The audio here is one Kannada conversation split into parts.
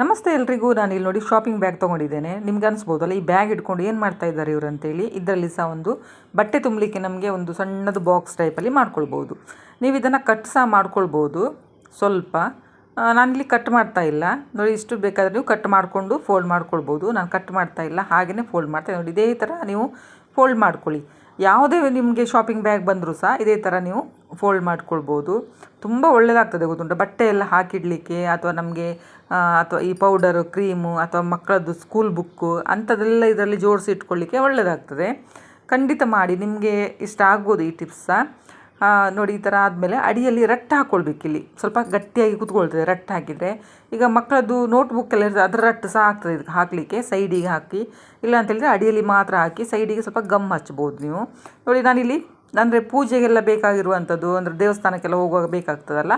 ನಮಸ್ತೆ ಎಲ್ರಿಗೂ, ನಾನು ಇಲ್ಲಿ ನೋಡಿ ಶಾಪಿಂಗ್ ಬ್ಯಾಗ್ ತೊಗೊಂಡಿದ್ದೇನೆ. ನಿಮ್ಗೆ ಅನಿಸ್ಬೋದಲ್ಲ, ಈ ಬ್ಯಾಗ್ ಇಟ್ಕೊಂಡು ಏನು ಮಾಡ್ತಾ ಇದ್ದಾರೆ ಇವರು ಅಂತೇಳಿ? ಇದರಲ್ಲಿ ಸಹ ಒಂದು ಬಟ್ಟೆ ತುಂಬಲಿಕ್ಕೆ ನಮಗೆ ಒಂದು ಸಣ್ಣದು ಬಾಕ್ಸ್ ಟೈಪಲ್ಲಿ ಮಾಡ್ಕೊಳ್ಬೋದು. ನೀವು ಇದನ್ನು ಕಟ್ ಸಹ ಮಾಡ್ಕೊಳ್ಬೋದು, ಸ್ವಲ್ಪ. ನಾನಿಲ್ಲಿ ಕಟ್ ಮಾಡ್ತಾ ಇಲ್ಲ. ನೋಡಿ, ಇಷ್ಟು ಬೇಕಾದರೆ ನೀವು ಕಟ್ ಮಾಡಿಕೊಂಡು ಫೋಲ್ಡ್ ಮಾಡ್ಕೊಳ್ಬೋದು. ನಾನು ಕಟ್ ಮಾಡ್ತಾ ಇಲ್ಲ ಹಾಗೆಯೇ ಫೋಲ್ಡ್ ಮಾಡ್ತಾ ನೋಡಿ, ಇದೇ ಥರ ನೀವು ಫೋಲ್ಡ್ ಮಾಡ್ಕೊಳ್ಳಿ. ಯಾವುದೇ ನಿಮಗೆ ಶಾಪಿಂಗ್ ಬ್ಯಾಗ್ ಬಂದರೂ ಸಹ ಇದೇ ಥರ ನೀವು ಫೋಲ್ಡ್ ಮಾಡ್ಕೊಳ್ಬೋದು. ತುಂಬ ಒಳ್ಳೆಯದಾಗ್ತದೆ ಗೊತ್ತುಂಟ? ಬಟ್ಟೆ ಎಲ್ಲ ಹಾಕಿಡಲಿಕ್ಕೆ ಅಥವಾ ನಮಗೆ ಅಥವಾ ಈ ಪೌಡರು ಕ್ರೀಮು ಅಥವಾ ಮಕ್ಕಳದ್ದು ಸ್ಕೂಲ್ ಬುಕ್ಕು ಅಂಥದ್ದೆಲ್ಲ ಇದರಲ್ಲಿ ಜೋಡಿಸಿ ಇಟ್ಕೊಳ್ಳಿಕ್ಕೆ ಒಳ್ಳೆಯದಾಗ್ತದೆ ಖಂಡಿತ ಮಾಡಿ, ನಿಮಗೆ ಇಷ್ಟ ಆಗ್ಬೋದು ಈ ಟಿಪ್ಸ್ ಸಹ ನೋಡಿ, ಈ ಥರ ಆದಮೇಲೆ ಅಡಿಯಲ್ಲಿ ರಟ್ಟು ಹಾಕ್ಕೊಳ್ಬೇಕು ಇಲ್ಲಿ. ಸ್ವಲ್ಪ ಗಟ್ಟಿಯಾಗಿ ಕುತ್ಕೊಳ್ತದೆ, ರಟ್ಟು ಹಾಕಿದರೆ. ಈಗ ಮಕ್ಕಳದ್ದು ನೋಟ್ಬುಕ್ ಎಲ್ಲ ಇರ್ತದೆ, ಅದರ ರಟ್ಟು ಸಹ ಆಗ್ತದೆ ಇದಕ್ಕೆ, ಹಾಕಲಿಕ್ಕೆ ಸೈಡಿಗೆ ಹಾಕಿ. ಇಲ್ಲ ಅಂತ ಹೇಳಿದರೆ ಅಡಿಯಲ್ಲಿ ಮಾತ್ರ ಹಾಕಿ ಸೈಡಿಗೆ ಸ್ವಲ್ಪ ಗಮ್ ಹಚ್ಬೋದು ನೀವು. ನೋಡಿ, ನಾನಿಲ್ಲಿ ಅಂದರೆ ಪೂಜೆಗೆಲ್ಲ ಬೇಕಾಗಿರುವಂಥದ್ದು, ಅಂದರೆ ದೇವಸ್ಥಾನಕ್ಕೆಲ್ಲ ಹೋಗುವಾಗ ಬೇಕಾಗ್ತದಲ್ಲ?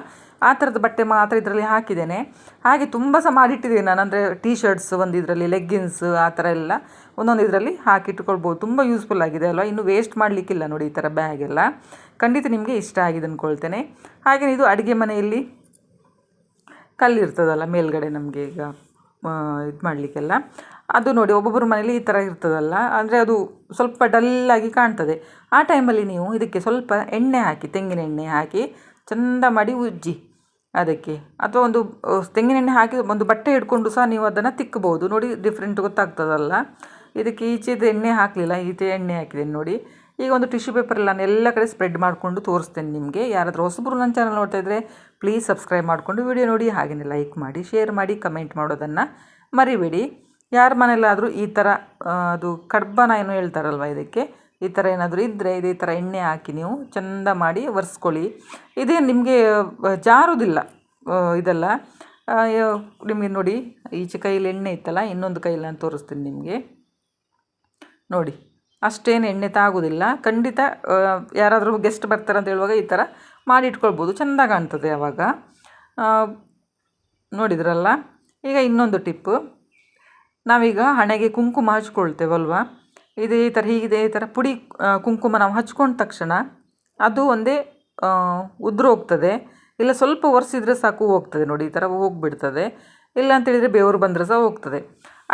ಆ ಥರದ ಬಟ್ಟೆ ಮಾತ್ರ ಇದರಲ್ಲಿ ಹಾಕಿದ್ದೇನೆ. ಹಾಗೆ ತುಂಬ ಸಹ ಮಾಡಿಟ್ಟಿದ್ದೀನಿ ನಾನು, ಅಂದರೆ ಟೀ ಶರ್ಟ್ಸ್ ಒಂದು ಇದರಲ್ಲಿ ಲೆಗ್ಗಿನ್ಸ್ ಆ ಥರ ಎಲ್ಲ ಒಂದೊಂದು ಇದರಲ್ಲಿ ಹಾಕಿಟ್ಕೊಳ್ಬೋದು ತುಂಬ ಯೂಸ್ಫುಲ್ ಆಗಿದೆ ಅಲ್ವಾ? ಇನ್ನು ವೇಸ್ಟ್ ಮಾಡಲಿಕ್ಕಿಲ್ಲ ನೋಡಿ ಈ ಥರ ಬ್ಯಾಗೆಲ್ಲ ಖಂಡಿತ ನಿಮಗೆ ಇಷ್ಟ ಆಗಿದೆ ಅಂದ್ಕೊಳ್ತೇನೆ ಹಾಗೆ ಇದು ಅಡುಗೆ ಮನೆಯಲ್ಲಿ ಕಲ್ಲಿರ್ತದಲ್ಲ ಮೇಲ್ಗಡೆ ನಮಗೆ ಈಗ. ಇದು ಮಾಡಲಿಕ್ಕೆಲ್ಲ. ಅದು ನೋಡಿ ಒಬ್ಬೊಬ್ಬರ ಮನೇಲಿ ಈ ಥರ ಇರ್ತದಲ್ಲ, ಅಂದರೆ ಅದು ಸ್ವಲ್ಪ ಡಲ್ಲಾಗಿ ಕಾಣ್ತದೆ. ಆ ಟೈಮಲ್ಲಿ ನೀವು ಇದಕ್ಕೆ ಸ್ವಲ್ಪ ಎಣ್ಣೆ ಹಾಕಿ, ತೆಂಗಿನ ಎಣ್ಣೆ ಹಾಕಿ, ಚಂದ ಮಾಡಿ ಉಜ್ಜಿ ಅದಕ್ಕೆ. ಅಥವಾ ಒಂದು ತೆಂಗಿನೆಣ್ಣೆ ಹಾಕಿ ಒಂದು ಬಟ್ಟೆ ಹಿಡ್ಕೊಂಡು ಸಹ ನೀವು ಅದನ್ನು ತಿಕ್ಕಬಹುದು ನೋಡಿ ಡಿಫ್ರೆಂಟ್ ಗೊತ್ತಾಗ್ತದಲ್ಲ. ಇದಕ್ಕೆ ಈಚೆದು ಎಣ್ಣೆ ಹಾಕಲಿಲ್ಲ, ಈಚೆ ಎಣ್ಣೆ ಹಾಕಿದ್ದೇನೆ ನೋಡಿ. ಈಗ ಒಂದು ಟಿಶ್ಯೂ ಪೇಪರಲ್ಲಿ ನಾನು ಎಲ್ಲ ಕಡೆ ಸ್ಪ್ರೆಡ್ ಮಾಡಿಕೊಂಡು ತೋರಿಸ್ತೇನೆ ನಿಮಗೆ. ಯಾರಾದರೂ ಹೊಸಬ್ರು ನನ್ನ ಚಾನಲ್ ನೋಡ್ತಾ ಇದ್ದರೆ ಪ್ಲೀಸ್ ಸಬ್ಸ್ಕ್ರೈಬ್ ಮಾಡಿಕೊಂಡು ವಿಡಿಯೋ ನೋಡಿ ಹಾಗೆಯೇ ಲೈಕ್ ಮಾಡಿ, ಶೇರ್ ಮಾಡಿ, ಕಮೆಂಟ್ ಮಾಡೋದನ್ನು ಮರಿಬೇಡಿ. ಯಾರ ಮನೆಯಲ್ಲಾದರೂ ಈ ಥರ ಅದು ಕಡ್ಬನ ಏನು ಹೇಳ್ತಾರಲ್ವ ಇದಕ್ಕೆ? ಈ ಥರ ಏನಾದರೂ ಇದ್ದರೆ ಇದೇ ಥರ ಎಣ್ಣೆ ಹಾಕಿ ನೀವು ಚೆಂದ ಮಾಡಿ ಒರೆಸ್ಕೊಳ್ಳಿ. ಇದೇ ನಿಮಗೆ ಜಾರೋದಿಲ್ಲ ಇದೆಲ್ಲ? ನಿಮಗೆ ನೋಡಿ, ಈಚೆ ಕೈಯಲ್ಲಿ ಎಣ್ಣೆ ಇತ್ತಲ್ಲ, ಇನ್ನೊಂದು ಕೈಯಲ್ಲಿ ನಾನು ತೋರಿಸ್ತೀನಿ ನಿಮಗೆ. ನೋಡಿ. ಅಷ್ಟೇನು ಎಣ್ಣೆ ತಾಗೋದಿಲ್ಲ. ಖಂಡಿತ ಯಾರಾದರೂ ಗೆಸ್ಟ್ ಬರ್ತಾರೆ ಅಂತ ಹೇಳುವಾಗ ಈ ಥರ ಮಾಡಿ ಇಟ್ಕೊಳ್ಬೋದು. ಚೆಂದ ಕಾಣ್ತದೆ ಆವಾಗ ನೋಡಿದ್ರಲ್ಲ? ಈಗ ಇನ್ನೊಂದು ಟಿಪ್ಪು ನಾವೀಗ ಹಣೆಗೆ ಕುಂಕುಮ ಹಚ್ಕೊಳ್ತೇವಲ್ವ ಇದೇ ಥರ ಹೀಗಿದೆ ಈ ಥರ ಪುಡಿ ಕುಂಕುಮ ನಾವು ಹಚ್ಕೊಂಡ ತಕ್ಷಣ ಅದು ಒಂದೇ ಉದುರು ಹೋಗ್ತದೆ ಇಲ್ಲ ಸ್ವಲ್ಪ ಒರೆಸಿದ್ರೆ ಸಾಕು ಹೋಗ್ತದೆ ನೋಡಿ, ಈ ಥರ ಹೋಗ್ಬಿಡ್ತದೆ. ಇಲ್ಲ ಅಂತೇಳಿದರೆ ಬೇವರು ಬಂದರೆ ಸಹ ಹೋಗ್ತದೆ.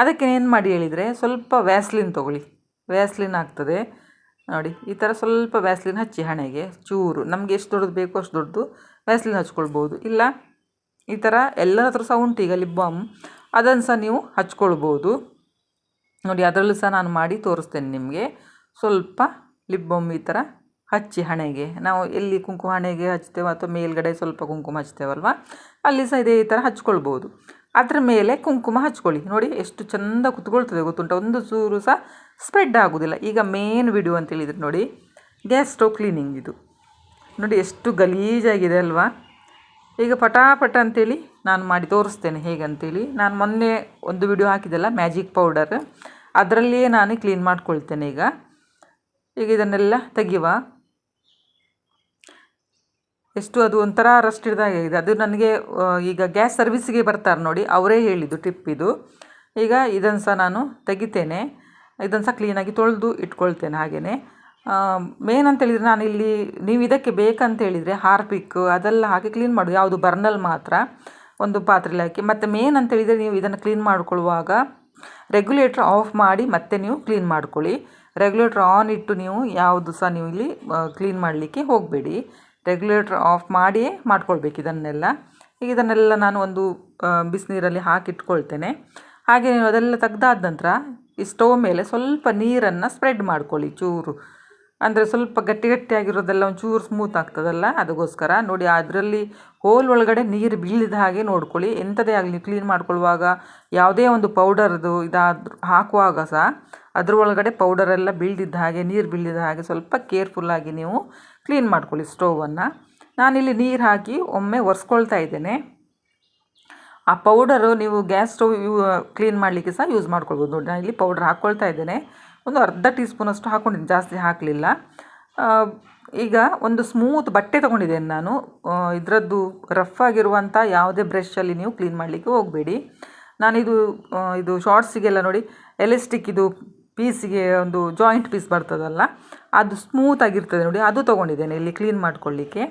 ಅದಕ್ಕೆ ಏನು ಮಾಡಿ ಹೇಳಿದರೆ ಸ್ವಲ್ಪ ವ್ಯಾಸ್ಲಿನ್ ತೊಗೊಳ್ಳಿ. ವ್ಯಾಸ್ಲಿನ್ ಆಗ್ತದೆ. ನೋಡಿ, ಈ ಥರ ಸ್ವಲ್ಪ ವ್ಯಾಸ್ಲಿನ್ ಹಚ್ಚಿ ಹಣೆಗೆ, ಚೂರು. ನಮಗೆ ಎಷ್ಟು ದೊಡ್ಡದು ಬೇಕೋ ಅಷ್ಟು ದೊಡ್ಡದು ವ್ಯಾಸ್ಲಿನ್ ಹಚ್ಕೊಳ್ಬೋದು. ಇಲ್ಲ, ಈ ಥರ ಎಲ್ಲರ ಹತ್ರ ಸಹ ಉಂಟು ಈಗ ಲಿಪ್ ಬಾಮ್, ಅದನ್ನು ಸಹ ನೀವು ಹಚ್ಕೊಳ್ಬೋದು. ನೋಡಿ, ಅದರಲ್ಲೂ ಸಹ ನಾನು ಮಾಡಿ ತೋರಿಸ್ತೇನೆ ನಿಮಗೆ. ಸ್ವಲ್ಪ ಲಿಪ್ ಬಾಮ್ ಈ ಥರ ಹಚ್ಚಿ ಹಣೆಗೆ. ನಾವು ಎಲ್ಲಿ ಕುಂಕುಮ ಹಣೆಗೆ ಹಚ್ತೇವೆ ಅಥವಾ ಮೇಲ್ಗಡೆ ಸ್ವಲ್ಪ ಕುಂಕುಮ ಹಚ್ತೇವಲ್ವ, ಅಲ್ಲಿ ಸಹ ಇದೇ ಥರ ಹಚ್ಕೊಳ್ಬೋದು. ಅದ್ರ ಮೇಲೆ ಕುಂಕುಮ ಹಚ್ಕೊಳ್ಳಿ. ನೋಡಿ ಎಷ್ಟು ಚಂದ ಕುತ್ಕೊಳ್ತದೆ ಗೊತ್ತುಂಟ? ಒಂದು ಚೂರು ಸಹ ಸ್ಪ್ರೆಡ್ ಆಗೋದಿಲ್ಲ. ಈಗ ಮೇನ್ ವಿಡಿಯೋ ಅಂತ ಹೇಳಿದ್ರೆ ನೋಡಿ ಗ್ಯಾಸ್ ಸ್ಟವ್ ಕ್ಲೀನಿಂಗ್ ಇದು. ನೋಡಿ ಎಷ್ಟು ಗಲೀಜಾಗಿದೆ ಅಲ್ವಾ? ಈಗ ಪಟಾಪಟ ಅಂತೇಳಿ ನಾನು ಮಾಡಿ ತೋರಿಸ್ತೇನೆ ಹೇಗಂತೇಳಿ ನಾನು ಮೊನ್ನೆ ಒಂದು ವಿಡಿಯೋ ಹಾಕಿದ್ದಲ್ಲ ಮ್ಯಾಜಿಕ್ ಪೌಡರ್ ಅದರಲ್ಲಿಯೇ ನಾನು ಕ್ಲೀನ್ ಮಾಡ್ಕೊಳ್ತೇನೆ ಈಗ. ಈಗ ಇದನ್ನೆಲ್ಲ ತೆಗಿವ ಎಷ್ಟು ಅದು ಒಂಥರ ರಸ್ಟ್ ಹಿಡ್ದಾಗಿದೆ ಅದು ನನಗೆ ಈಗ ಗ್ಯಾಸ್ ಸರ್ವಿಸಿಗೆ ಬರ್ತಾರೆ ನೋಡಿ, ಅವರೇ ಹೇಳಿದ್ದು ಟಿಪ್ ಇದು. ಈಗ ಇದನ್ನು ಸಹ ನಾನು ತೆಗಿತೇನೆ. ಇದನ್ನು ಸಹ ಕ್ಲೀನಾಗಿ ತೊಳೆದು ಇಟ್ಕೊಳ್ತೇನೆ ಹಾಗೆಯೇ ಮೇನ್ ಅಂತೇಳಿದರೆ ನಾನು ಇಲ್ಲಿ, ನೀವು ಇದಕ್ಕೆ ಬೇಕಂತ ಹೇಳಿದರೆ ಹಾರ್ಪಿಕ್ ಅದೆಲ್ಲ ಹಾಕಿ ಕ್ಲೀನ್ ಮಾಡೋದು ಯಾವುದು ಬರ್ನಲ್ ಮಾತ್ರ ಒಂದು ಪಾತ್ರೆಲಿ ಹಾಕಿ. ಮತ್ತು ಮೇನ್ ಅಂತೇಳಿದರೆ ನೀವು ಇದನ್ನು ಕ್ಲೀನ್ ಮಾಡ್ಕೊಳ್ಳುವಾಗ ರೆಗ್ಯುಲೇಟ್ರ್ ಆಫ್ ಮಾಡಿ ಮತ್ತೆ ನೀವು ಕ್ಲೀನ್ ಮಾಡ್ಕೊಳ್ಳಿ. ರೆಗ್ಯುಲೇಟ್ರ್ ಆನ್ ಇಟ್ಟು ನೀವು ಯಾವುದು ಸಹ ನೀವು ಇಲ್ಲಿ ಕ್ಲೀನ್ ಮಾಡಲಿಕ್ಕೆ ಹೋಗಬೇಡಿ. ರೆಗ್ಯುಲೇಟ್ರ್ ಆಫ್ ಮಾಡಿ ಮಾಡ್ಕೊಳ್ಬೇಕು ಇದನ್ನೆಲ್ಲ. ಈಗ ಇದನ್ನೆಲ್ಲ ನಾನು ಒಂದು ಬಿಸಿನೀರಲ್ಲಿ ಹಾಕಿಟ್ಕೊಳ್ತೇನೆ. ಹಾಗೆ ನೀವು ಅದೆಲ್ಲ ತೆಗ್ದಾದ ನಂತರ ಈ ಸ್ಟವ್ ಮೇಲೆ ಸ್ವಲ್ಪ ನೀರನ್ನು ಸ್ಪ್ರೆಡ್ ಮಾಡ್ಕೊಳ್ಳಿ ಚೂರು. ಅಂದರೆ ಸ್ವಲ್ಪ ಗಟ್ಟಿ ಗಟ್ಟಿಯಾಗಿರೋದೆಲ್ಲ ಒಂಚೂರು ಸ್ಮೂತ್ ಆಗ್ತದಲ್ಲ? ಅದಕ್ಕೋಸ್ಕರ ನೋಡಿ ಅದರಲ್ಲಿ ಹೋಲ್ ಒಳಗಡೆ ನೀರು ಬೀಳಿದ ಹಾಗೆ ನೋಡ್ಕೊಳ್ಳಿ. ಎಂಥದೇ ಆಗಲಿ ಕ್ಲೀನ್ ಮಾಡ್ಕೊಳ್ಳುವಾಗ ಯಾವುದೇ ಒಂದು ಪೌಡರ್ದು ಇದಾದ ಹಾಕುವಾಗ ಸಹ ಅದ್ರ ಒಳಗಡೆ ಪೌಡರೆಲ್ಲ ಬೀಳ್ದಿದ್ದ ಹಾಗೆ, ನೀರು ಬೀಳಿದ ಹಾಗೆ ಸ್ವಲ್ಪ ಕೇರ್ಫುಲ್ಲಾಗಿ ನೀವು ಕ್ಲೀನ್ ಮಾಡ್ಕೊಳ್ಳಿ ಸ್ಟೋವನ್ನು ನಾನಿಲ್ಲಿ ನೀರು ಹಾಕಿ ಒಮ್ಮೆ ಒರೆಸ್ಕೊಳ್ತಾ ಇದ್ದೇನೆ. ಆ ಪೌಡರು ನೀವು ಗ್ಯಾಸ್ ಸ್ಟವ್ ಯೂ ಕ್ಲೀನ್ ಮಾಡಲಿಕ್ಕೆ ಸಹ ಯೂಸ್ ಮಾಡ್ಕೊಳ್ಬೋದು. ನೋಡಿ ನಾನು ಇಲ್ಲಿ ಪೌಡರ್ ಹಾಕ್ಕೊಳ್ತಾ ಇದ್ದೇನೆ. ಒಂದು ಅರ್ಧ ಟೀ ಸ್ಪೂನಷ್ಟು ಹಾಕ್ಕೊಂಡಿದ್ದೀನಿ ಜಾಸ್ತಿ ಹಾಕಲಿಲ್ಲ. ಈಗ ಒಂದು ಸ್ಮೂತ್ ಬಟ್ಟೆ ತೊಗೊಂಡಿದ್ದೇನೆ ನಾನು. ಇದರದ್ದು ರಫ್ ಆಗಿರುವಂಥ ಯಾವುದೇ ಬ್ರಷಲ್ಲಿ ನೀವು ಕ್ಲೀನ್ ಮಾಡಲಿಕ್ಕೆ ಹೋಗಬೇಡಿ. ನಾನಿದು ಇದು ಶಾರ್ಟ್ಸಿಗೆಲ್ಲ ನೋಡಿ ಎಲೆಸ್ಟಿಕ್ ಇದು ಪೀಸಿಗೆ ಒಂದು ಜಾಯಿಂಟ್ ಪೀಸ್ ಬರ್ತದಲ್ಲ, ಅದು ಸ್ಮೂತ್ ಆಗಿರ್ತದೆ ನೋಡಿ, ಅದು ತೊಗೊಂಡಿದ್ದೇನೆ ಇಲ್ಲಿ ಕ್ಲೀನ್ ಮಾಡ್ಕೊಳ್ಳಿಕ್ಕೆ.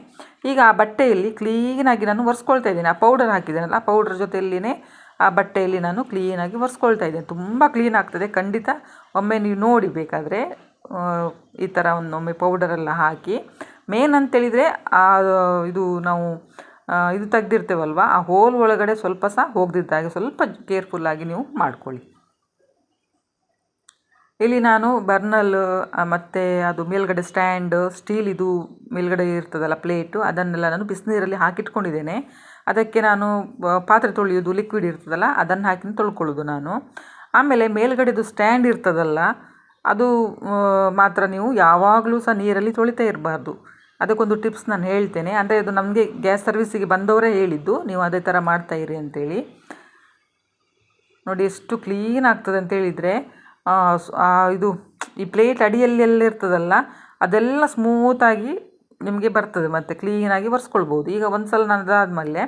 ಈಗ ಆ ಬಟ್ಟೆಯಲ್ಲಿ ಕ್ಲೀನಾಗಿ ನಾನು ಒರೆಸ್ಕೊಳ್ತಾ ಇದ್ದೇನೆ, ಆ ಪೌಡರ್ ಹಾಕಿದ್ದೇನಲ್ಲ, ಆ ಪೌಡರ್ ಜೊತೆಯಲ್ಲಿನೇ ಆ ಬಟ್ಟೆಯಲ್ಲಿ ನಾನು ಕ್ಲೀನಾಗಿ ಒರೆಸ್ಕೊಳ್ತಾ ಇದ್ದೇನೆ. ತುಂಬ ಕ್ಲೀನ್ ಆಗ್ತದೆ, ಖಂಡಿತ. ಒಮ್ಮೆ ನೀವು ನೋಡಿ ಬೇಕಾದರೆ ಈ ಥರ ಒಂದೊಮ್ಮೆ ಪೌಡರೆಲ್ಲ ಹಾಕಿ. ಮೇನ್ ಅಂತೇಳಿದರೆ ಆ, ಇದು ನಾವು ಇದು ತೆಗ್ದಿರ್ತೇವಲ್ವ, ಆ ಹೋಲ್ ಒಳಗಡೆ ಸ್ವಲ್ಪ ಸಹ ಹೋಗದಿದ್ದಾಗೆ ಸ್ವಲ್ಪ ಕೇರ್ಫುಲ್ಲಾಗಿ ನೀವು ಮಾಡ್ಕೊಳ್ಳಿ. ಇಲ್ಲಿ ನಾನು ಬರ್ನಲ್ ಮತ್ತು ಅದು ಮೇಲ್ಗಡೆ ಸ್ಟ್ಯಾಂಡ್ ಸ್ಟೀಲ್ ಇದು ಮೇಲ್ಗಡೆ ಇರ್ತದಲ್ಲ ಪ್ಲೇಟು ಅದನ್ನೆಲ್ಲ ನಾನು ಬಿಸಿನೀರಲ್ಲಿ ಹಾಕಿಟ್ಕೊಂಡಿದ್ದೇನೆ. ಅದಕ್ಕೆ ನಾನು ಪಾತ್ರೆ ತೊಳೆಯೋದು ಲಿಕ್ವಿಡ್ ಇರ್ತದಲ್ಲ, ಅದನ್ನು ಹಾಕಿ ತೊಳ್ಕೊಳ್ಳೋದು ನಾನು. ಆಮೇಲೆ ಮೇಲ್ಗಡೆದು ಸ್ಟ್ಯಾಂಡ್ ಇರ್ತದಲ್ಲ, ಅದು ಮಾತ್ರ ನೀವು ಯಾವಾಗಲೂ ಸಹ ನೀರಲ್ಲಿ ತೊಳಿತಾ ಇರಬಾರ್ದು. ಅದಕ್ಕೊಂದು ಟಿಪ್ಸ್ ನಾನು ಹೇಳ್ತೇನೆ. ಅಂದರೆ ಅದು ನಮಗೆ ಗ್ಯಾಸ್ ಸರ್ವಿಸಿಗೆ ಬಂದವರೇ ಹೇಳಿದ್ದು, ನೀವು ಅದೇ ಥರ ಮಾಡ್ತಾಯಿರಿ ಅಂತೇಳಿ. ನೋಡಿ, ಎಷ್ಟು ಕ್ಲೀನ್ ಆಗ್ತದೆ ಅಂತ ಹೇಳಿದರೆ ಇದು, ಈ ಪ್ಲೇಟ್ ಅಡಿಯಲ್ಲಿ ಎಲ್ಲ ಇರ್ತದಲ್ಲ ಅದೆಲ್ಲ ಸ್ಮೂತಾಗಿ ನಿಮಗೆ ಬರ್ತದೆ, ಮತ್ತು ಕ್ಲೀನಾಗಿ ಒರೆಸ್ಕೊಳ್ಬೋದು. ಈಗ ಒಂದು ಸಲ ನಾನು ಅದಾದಮೇಲೆ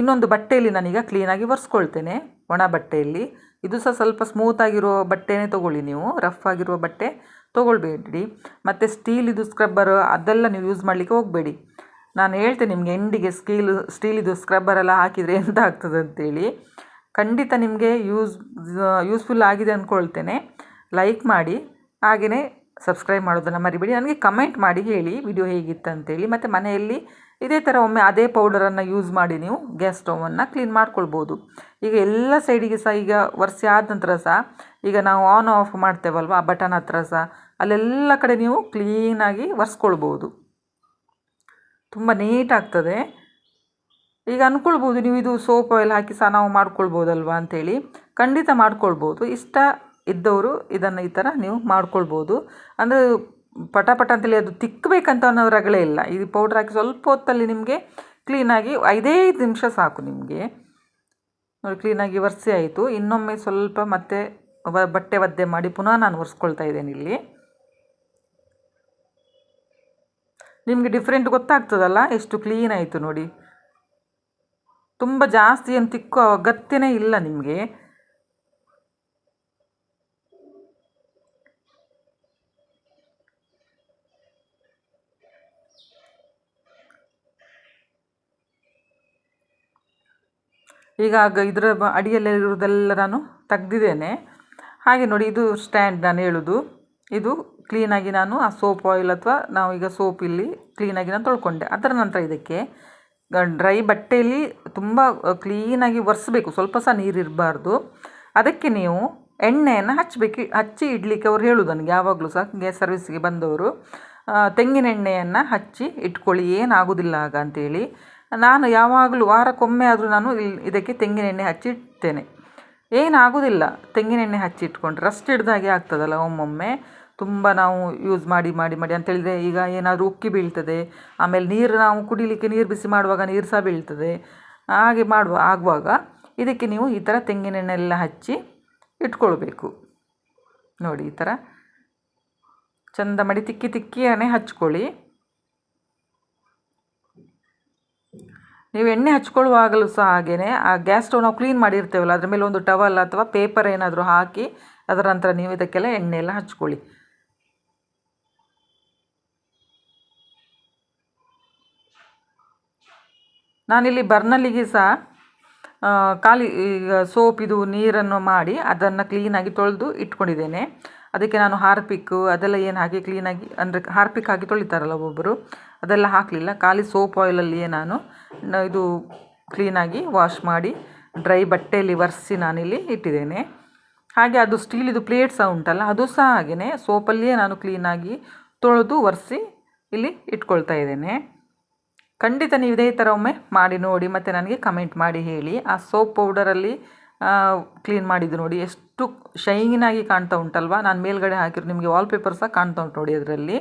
ಇನ್ನೊಂದು ಬಟ್ಟೆಯಲ್ಲಿ ನಾನೀಗ ಕ್ಲೀನಾಗಿ ಒರೆಸ್ಕೊಳ್ತೇನೆ, ಒಣ ಬಟ್ಟೆಯಲ್ಲಿ. ಇದು ಸಹ ಸ್ವಲ್ಪ ಸ್ಮೂತಾಗಿರೋ ಬಟ್ಟೆನೇ ತೊಗೊಳ್ಳಿ ನೀವು ರಫ್ ಆಗಿರುವ ಬಟ್ಟೆ ತೊಗೊಳ್ಬೇಡಿ. ಮತ್ತು ಸ್ಟೀಲ್ ಇದು ಸ್ಕ್ರಬ್ಬರ್ ಅದೆಲ್ಲ ನೀವು ಯೂಸ್ ಮಾಡಲಿಕ್ಕೆ ಹೋಗಬೇಡಿ. ನಾನು ಹೇಳ್ತೇನೆ ನಿಮಗೆ ಎಂಡಿಗೆ ಸ್ಟೀಲ್ ಸ್ಟೀಲಿದು ಸ್ಕ್ರಬ್ಬರ್ ಎಲ್ಲ ಹಾಕಿದರೆ ಎಂತ ಆಗ್ತದೆ ಅಂತೇಳಿ ಖಂಡಿತ ನಿಮಗೆ ಯೂಸ್ ಯೂಸ್ಫುಲ್ ಆಗಿದೆ ಅಂದ್ಕೊಳ್ತೇನೆ ಲೈಕ್ ಮಾಡಿ ಹಾಗೆಯೇ ಸಬ್ಸ್ಕ್ರೈಬ್ ಮಾಡೋದನ್ನು ಮರಿಬೇಡಿ. ನನಗೆ ಕಮೆಂಟ್ ಮಾಡಿ ಹೇಳಿ ವಿಡಿಯೋ ಹೇಗಿತ್ತು ಅಂತೇಳಿ. ಮತ್ತು ಮನೆಯಲ್ಲಿ ಇದೇ ಥರ ಒಮ್ಮೆ ಅದೇ ಪೌಡರನ್ನು ಯೂಸ್ ಮಾಡಿ ನೀವು ಗ್ಯಾಸ್ ಸ್ಟೌವನ್ನು ಕ್ಲೀನ್ ಮಾಡ್ಕೊಳ್ಬೋದು. ಈಗ ಎಲ್ಲ ಸೈಡಿಗೆ ಸಹ, ಈಗ ವರ್ಷ ಆದ ನಂತರ ಸಹ, ಈಗ ನಾವು ಆನ್ ಆಫ್ ಮಾಡ್ತೇವಲ್ವ ಆ ಬಟನ್ ಹತ್ರ ಸಹ, ಅಲ್ಲೆಲ್ಲ ಕಡೆ ನೀವು ಕ್ಲೀನಾಗಿ ಒರೆಸ್ಕೊಳ್ಬೋದು. ತುಂಬ ನೀಟಾಗ್ತದೆ ಈಗ ಅಂದ್ಕೊಳ್ಬೋದು ನೀವು ಇದು ಸೋಪ್ ಆಯಿಲ್ ಹಾಕಿ ಸಹ ನಾವು ಮಾಡ್ಕೊಳ್ಬೋದಲ್ವಾ ಅಂಥೇಳಿ ಖಂಡಿತ ಮಾಡ್ಕೊಳ್ಬೋದು. ಇಷ್ಟ ಇದ್ದವರು ಇದನ್ನು ಈ ಥರ ನೀವು ಮಾಡ್ಕೊಳ್ಬೋದು. ಅಂದರೆ ಪಟ ಪಟ ಅಂತೇಳಿ ಅದು ತಿಕ್ಕಬೇಕಂತ ಅನ್ನೋ ರಗಳೇ ಇಲ್ಲ. ಇದು ಪೌಡ್ರ್ ಹಾಕಿ ಸ್ವಲ್ಪ ಹೊತ್ತಲ್ಲಿ ನಿಮಗೆ ಕ್ಲೀನಾಗಿ ಐದೇ ಐದು ನಿಮಿಷ ಸಾಕು ನಿಮಗೆ. ನೋಡಿ ಕ್ಲೀನಾಗಿ ಒರೆಸಿ ಆಯಿತು. ಇನ್ನೊಮ್ಮೆ ಸ್ವಲ್ಪ ಮತ್ತೆ ಬಟ್ಟೆ ಒದ್ದೆ ಮಾಡಿ ಪುನಃ ನಾನು ಒರೆಸ್ಕೊಳ್ತಾ ಇದ್ದೇನೆ ಇಲ್ಲಿ. ನಿಮಗೆ ಡಿಫ್ರೆಂಟ್ ಗೊತ್ತಾಗ್ತದಲ್ಲ? ಎಷ್ಟು ಕ್ಲೀನ್ ಆಯಿತು ನೋಡಿ. ತುಂಬ ಜಾಸ್ತಿ ಏನು ತಿಕ್ಕೋ ಅಗತ್ಯನೇ ಇಲ್ಲ ನಿಮಗೆ. ಈಗ ಇದರ ಬ- ಅಡಿಯಲ್ಲಿರುವುದೆಲ್ಲ ನಾನು ತೆಗ್ದಿದ್ದೇನೆ. ಹಾಗೆ ನೋಡಿ, ಇದು ಸ್ಟ್ಯಾಂಡ್ ನಾನು ಹೇಳೋದು. ಇದು ಕ್ಲೀನಾಗಿ ನಾನು ಆ ಸೋಪ್ ಆಯಿಲ್ ಅಥವಾ ನಾವು ಈಗ ಸೋಪ್ ಇಲ್ಲಿ ಕ್ಲೀನಾಗಿ ನಾನು ತೊಳ್ಕೊಂಡೆ. ಅದರ ನಂತರ ಇದಕ್ಕೆ ಡ್ರೈ ಬಟ್ಟೆಯಲ್ಲಿ ತುಂಬ ಕ್ಲೀನಾಗಿ ಒರೆಸ್ಬೇಕು. ಸ್ವಲ್ಪ ಸಹ ನೀರು ಇರಬಾರ್ದು. ಅದಕ್ಕೆ ನೀವು ಎಣ್ಣೆಯನ್ನು ಹಚ್ಚಬೇಕು ಹಚ್ಚಿ ಇಡಲಿಕ್ಕೆ ಅವ್ರು ಹೇಳೋದು ನನಗೆ. ಯಾವಾಗಲೂ ಸಹ ಗ್ಯಾಸ್ ಸರ್ವಿಸ್ಗೆ ಬಂದವರು ತೆಂಗಿನೆಣ್ಣೆಯನ್ನು ಹಚ್ಚಿ ಇಟ್ಕೊಳ್ಳಿ. ಏನಾಗೋದಿಲ್ಲ ಆಗ ಅಂತೇಳಿ ನಾನು ಯಾವಾಗಲೂ ವಾರಕ್ಕೊಮ್ಮೆ ಆದರೂ ನಾನು ಇಲ್ಲಿ ಇದಕ್ಕೆ ತೆಂಗಿನೆಣ್ಣೆ ಹಚ್ಚಿಡ್ತೇನೆ. ಏನಾಗೋದಿಲ್ಲ. ತೆಂಗಿನೆಣ್ಣೆ ಹಚ್ಚಿಟ್ಕೊಂಡು ಹಚ್ಚಿ ಇಟ್ಕೊಂಡ್ರೆ ರಸ್ಟ್ ಹಿಡ್ದಾಗೆ ಆಗ್ತದಲ್ಲ ಒಮ್ಮೊಮ್ಮೆ. ತುಂಬ ನಾವು ಯೂಸ್ ಮಾಡಿ ಮಾಡಿ ಮಾಡಿ ಅಂತೇಳಿದರೆ ಈಗ ಏನಾದರೂ ಉಕ್ಕಿ ಬೀಳ್ತದೆ. ಆಮೇಲೆ ನೀರು ನಾವು ಕುಡಿಲಿಕ್ಕೆ ನೀರು ಬಿಸಿ ಮಾಡುವಾಗ ನೀರು ಸಹ ಬೀಳ್ತದೆ. ಹಾಗೆ ಮಾಡುವ, ಆಗುವಾಗ ಇದಕ್ಕೆ ನೀವು ಈ ಥರ ತೆಂಗಿನ ಎಣ್ಣೆ ಎಲ್ಲ ಹಚ್ಚಿ ಇಟ್ಕೊಳ್ಬೇಕು. ನೋಡಿ ಈ ಥರ ಚಂದ ಮಾಡಿ ತಿಕ್ಕಿ ತಿಕ್ಕಿಯೇ ಹಚ್ಕೊಳ್ಳಿ. ನೀವು ಎಣ್ಣೆ ಹಚ್ಕೊಳ್ಳುವಾಗಲೂ ಸಹ ಹಾಗೆಯೇ ಆ ಗ್ಯಾಸ್ ಸ್ಟವ್ ನಾವು ಕ್ಲೀನ್ ಮಾಡಿರ್ತೇವಲ್ಲ, ಅದ್ರ ಮೇಲೆ ಒಂದು ಟವಲ್ ಅಥವಾ ಪೇಪರ್ ಏನಾದರೂ ಹಾಕಿ, ಅದರ ನಂತರ ನೀವು ಇದಕ್ಕೆಲ್ಲ ಎಣ್ಣೆ ಎಲ್ಲ ಹಚ್ಕೊಳ್ಳಿ. ನಾನಿಲ್ಲಿ ಬರ್ನಲ್ಲಿಗೆ ಸಹ ಖಾಲಿ ಈಗ ಸೋಪ್ ಇದು ನೀರನ್ನು ಮಾಡಿ ಅದನ್ನು ಕ್ಲೀನಾಗಿ ತೊಳೆದು ಇಟ್ಕೊಂಡಿದ್ದೇನೆ. ಅದಕ್ಕೆ ನಾನು ಹಾರ್ಪಿಕ್ಕು, ಅದೆಲ್ಲ ಏನು ಹಾಕಿ ಕ್ಲೀನಾಗಿ ಅಂದರೆ ಹಾರ್ಪಿಕ್ ಹಾಕಿ ತೊಳಿತಾರಲ್ಲ ಒಬ್ಬೊಬ್ಬರು ಅದೆಲ್ಲ ಹಾಕಲಿಲ್ಲ. ಖಾಲಿ ಸೋಪ್ ಆಯಿಲಲ್ಲಿಯೇ ನಾನು ಇದು ಕ್ಲೀನಾಗಿ ವಾಶ್ ಮಾಡಿ ಡ್ರೈ ಬಟ್ಟೆಯಲ್ಲಿ ಒರೆಸಿ ನಾನಿಲ್ಲಿ ಇಟ್ಟಿದ್ದೇನೆ. ಹಾಗೆ ಅದು ಸ್ಟೀಲಿದು ಪ್ಲೇಟ್ ಸಹ ಉಂಟಲ್ಲ, ಅದು ಸಹ ಹಾಗೆಯೇ ಸೋಪಲ್ಲಿಯೇ ನಾನು ಕ್ಲೀನಾಗಿ ತೊಳೆದು ಒರೆಸಿ ಇಲ್ಲಿ ಇಟ್ಕೊಳ್ತಾ ಇದ್ದೇನೆ. ಖಂಡಿತ ನೀವು ಇದೇ ಥರ ಒಮ್ಮೆ ಮಾಡಿ ನೋಡಿ, ಮತ್ತು ನನಗೆ ಕಮೆಂಟ್ ಮಾಡಿ ಹೇಳಿ. ಆ ಸೋಪ್ ಪೌಡರಲ್ಲಿ ಕ್ಲೀನ್ ಮಾಡಿದ್ದು ನೋಡಿ. ಎಷ್ಟು ಶೈನಾಗಿ ಕಾಣ್ತಾ ಉಂಟಲ್ವಾ? ನಾನು ಮೇಲ್ಗಡೆ ಹಾಕಿರೋ ನಿಮಗೆ ವಾಲ್ಪೇಪರ್ ಸಹ ಕಾಣ್ತಾ ಉಂಟು ನೋಡಿ ಅದರಲ್ಲಿ.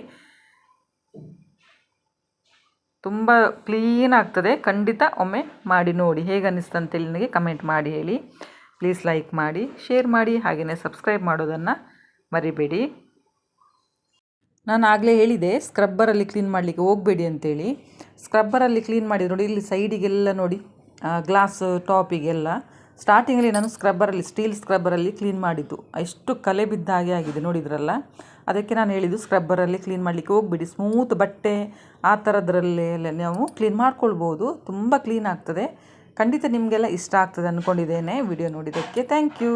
ತುಂಬ ಕ್ಲೀನ್ ಆಗ್ತದೆ. ಖಂಡಿತ ಒಮ್ಮೆ ಮಾಡಿ ನೋಡಿ. ಹೇಗೆ ಅನ್ನಿಸ್ತು ಅಂತೇಳಿ ನನಗೆ ಕಮೆಂಟ್ ಮಾಡಿ ಹೇಳಿ. ಪ್ಲೀಸ್ ಲೈಕ್ ಮಾಡಿ ಶೇರ್ ಮಾಡಿ ಹಾಗೆಯೇ ಸಬ್ಸ್ಕ್ರೈಬ್ ಮಾಡೋದನ್ನು ಮರಿಬೇಡಿ. ನಾನು ಆಗಲೇ ಹೇಳಿದೆ ಸ್ಕ್ರಬ್ಬರಲ್ಲಿ ಕ್ಲೀನ್ ಮಾಡಲಿಕ್ಕೆ ಹೋಗಬೇಡಿ ಅಂತೇಳಿ. ಸ್ಕ್ರಬ್ಬರಲ್ಲಿ ಕ್ಲೀನ್ ಮಾಡಿದ್ರು ನೋಡಿ, ಇಲ್ಲಿ ಸೈಡಿಗೆಲ್ಲ ನೋಡಿ ಗ್ಲಾಸ್ ಟಾಪಿಗೆಲ್ಲ ಸ್ಟಾರ್ಟಿಂಗಲ್ಲಿ ನಾನು ಸ್ಕ್ರಬ್ಬರಲ್ಲಿ ಸ್ಟೀಲ್ ಸ್ಕ್ರಬ್ಬರಲ್ಲಿ ಕ್ಲೀನ್ ಮಾಡಿದ್ದು. ಎಷ್ಟು ಕಲೆ ಬಿದ್ದ ಹಾಗೆ ಆಗಿದೆ, ನೋಡಿದ್ರಲ್ಲ? ಅದಕ್ಕೆ ನಾನು ಹೇಳಿದ್ದು ಸ್ಕ್ರಬ್ಬರಲ್ಲಿ ಕ್ಲೀನ್ ಮಾಡಲಿಕ್ಕೆ ಹೋಗ್ಬಿಡಿ. ಸ್ಮೂತ್ ಬಟ್ಟೆ ಆ ಥರದ್ರಲ್ಲಿ ನಾವು ಕ್ಲೀನ್ ಮಾಡ್ಕೊಳ್ಬೋದು. ತುಂಬ ಕ್ಲೀನ್ ಆಗ್ತದೆ. ಖಂಡಿತ ನಿಮಗೆಲ್ಲ ಇಷ್ಟ ಆಗ್ತದೆ ಅಂದ್ಕೊಂಡಿದ್ದೇನೆ ವಿಡಿಯೋ ನೋಡಿದ್ದಕ್ಕೆ ಥ್ಯಾಂಕ್ ಯು